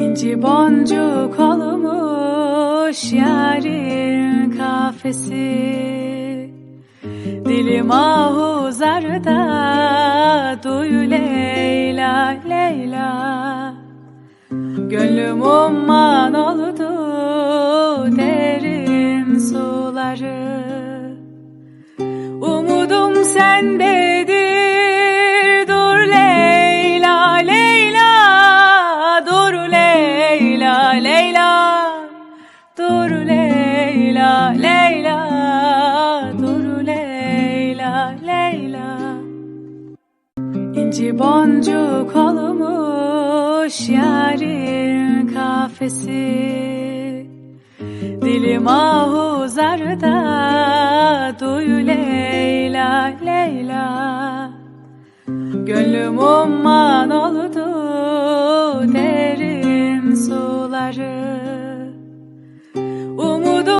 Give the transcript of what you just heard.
İnci boncuk olmuş yarın kafesi. Dilim ahuzarda duy Leyla Leyla. Gönlüm umman oldu derin suları Leyla. İnci boncuk olmuş yarın kafesi. Dilim ahuzarda duy Leyla Leyla. Gönlüm umman oldu